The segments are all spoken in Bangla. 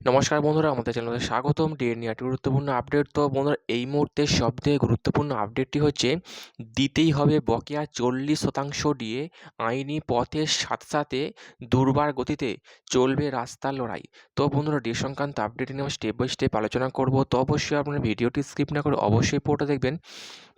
নমস্কার বন্ধুরা, আমাদের চ্যানেলে স্বাগতম। ডে নিয়ে একটি গুরুত্বপূর্ণ আপডেট তো বন্ধুরা, এই মুহূর্তে সবথেকে গুরুত্বপূর্ণ আপডেটটি হচ্ছে, দিতেই হবে বকেয়া চল্লিশ শতাংশ দিয়ে আইনি পথের সাথে সাথে দুর্বার গতিতে চলবে রাস্তার লড়াই। তো বন্ধুরা ডে সংক্রান্ত আপডেট নিয়ে স্টেপ বাই স্টেপ আলোচনা করব। তো অবশ্যই আপনারা ভিডিওটি স্কিপ না করে অবশ্যই পুরোটা দেখবেন।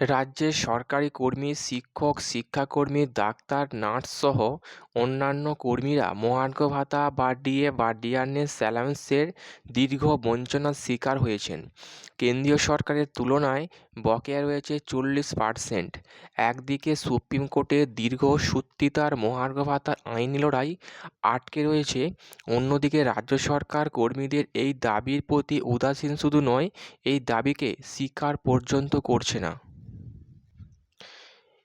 রাজ্যের সরকারি কর্মী, শিক্ষক, শিক্ষাকর্মী, ডাক্তার, নার্স সহ অন্যান্য কর্মীরা মহার্ঘ ভাতা বা ডিএ বা ডিআরএস স্যালান্সের দীর্ঘ বঞ্চনার শিকার হয়েছেন। কেন্দ্রীয় সরকারের তুলনায় বকেয়া রয়েছে চল্লিশ পার্সেন্ট। একদিকে সুপ্রিম কোর্টে দীর্ঘ সূত্রিতার মহার্ঘ ভাতার আইনি লড়াই আটকে রয়েছে, অন্যদিকে রাজ্য সরকার কর্মীদের এই দাবির প্রতি উদাসীন শুধু নয়, এই দাবিকে স্বীকার পর্যন্ত করছে না।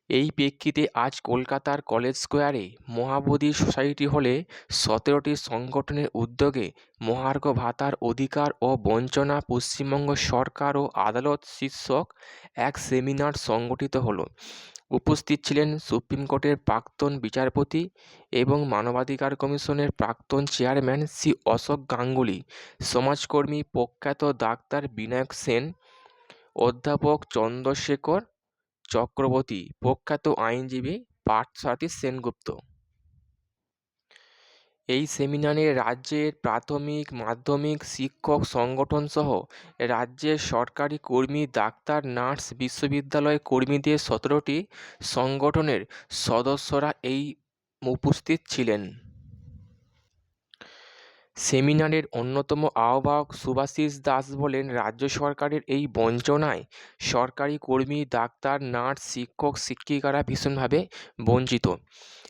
এই প্রেক্ষিতে আজ কলকাতার কলেজ স্কোয়ারে মহাবোধি সোসাইটি হলে সতেরোটি সংগঠনের উদ্যোগে মহার্ঘ ভাতার অধিকার ও বঞ্চনা পশ্চিমবঙ্গ সরকার ও আদালত শীর্ষক এক সেমিনার সংগঠিত হলো। উপস্থিত ছিলেন সুপ্রিম কোর্টের প্রাক্তন বিচারপতি এবং মানবাধিকার কমিশনের প্রাক্তন চেয়ারম্যান শ্রী অশোক গাঙ্গুলি, সমাজকর্মী প্রখ্যাত ডাক্তার বিনায়ক সেন, অধ্যাপক চন্দ্রশেখর চক্রবর্তী প্রখ্যাত আইনজীবী পার্থসারথী সেনগুপ্ত। এই সেমিনারে রাজ্যের প্রাথমিক, মাধ্যমিক, শিক্ষক সংগঠন সহ রাজ্যের সরকারি কর্মী, ডাক্তার, নার্স বিশ্ববিদ্যালয় কর্মীদের সতেরোটি সংগঠনের সদস্যরা এই উপস্থিত ছিলেন। সেমিনারের অন্যতম আহ্বায়ক শুভাশিস দাস বলেন, রাজ্য সরকারের এই বঞ্চনায় সরকারি কর্মী, ডাক্তার, নার্স, শিক্ষক, শিক্ষিকারা ভীষণভাবে বঞ্চিত।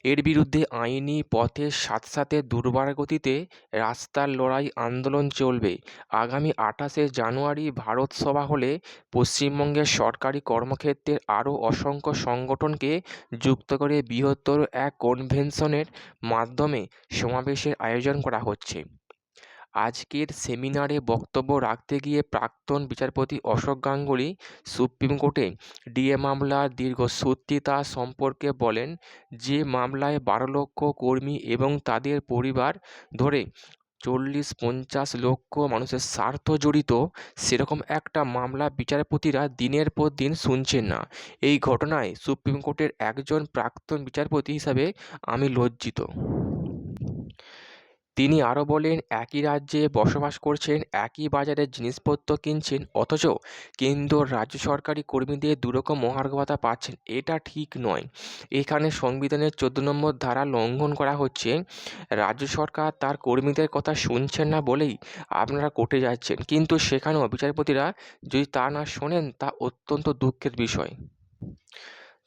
এর বিরুদ্ধে আইনি পথের সাথে সাথে দুর্বার গতিতে রাস্তার লড়াই আন্দোলন চলবে। আগামী আঠাশে জানুয়ারি ভারত সভা হলে পশ্চিমবঙ্গের সরকারি কর্মক্ষেত্রের আরও অসংখ্য সংগঠনকে যুক্ত করে বৃহত্তর এক কনভেনশনের মাধ্যমে সমাবেশের আয়োজন করা হচ্ছে। আজকের সেমিনারে বক্তব্য রাখতে গিয়ে প্রাক্তন বিচারপতি অশোক গাঙ্গুলি সুপ্রিম কোর্টে ডিএ মামলার দীর্ঘসূত্রিতা সম্পর্কে বলেন যে মামলায় বারো লক্ষ কর্মী এবং তাদের পরিবার ধরে চল্লিশ পঞ্চাশ লক্ষ মানুষের স্বার্থ জড়িত, সেরকম একটা মামলা বিচারপতিরা দিনের পর দিন শুনছেন না। এই ঘটনায় সুপ্রিম কোর্টের একজন প্রাক্তন বিচারপতি হিসাবে আমি লজ্জিত। তিনি আরও বলেন, একই রাজ্যে বসবাস করছেন, একই বাজারে জিনিসপত্র কিনছেন, অথচ কেন্দ্র রাজ্য সরকারি কর্মীদের দুরকম মহার্ঘ ভাতা পাচ্ছেন। এটা ঠিক নয়। এখানে সংবিধানের চোদ্দ নম্বর ধারা লঙ্ঘন করা হচ্ছে। রাজ্য সরকার তার কর্মীদের কথা শুনছেন না বলেই আপনারা কোর্টে যাচ্ছেন। কিন্তু সেখানেও বিচারপতিরা যদি তা না শোনেন, তা অত্যন্ত দুঃখের বিষয়।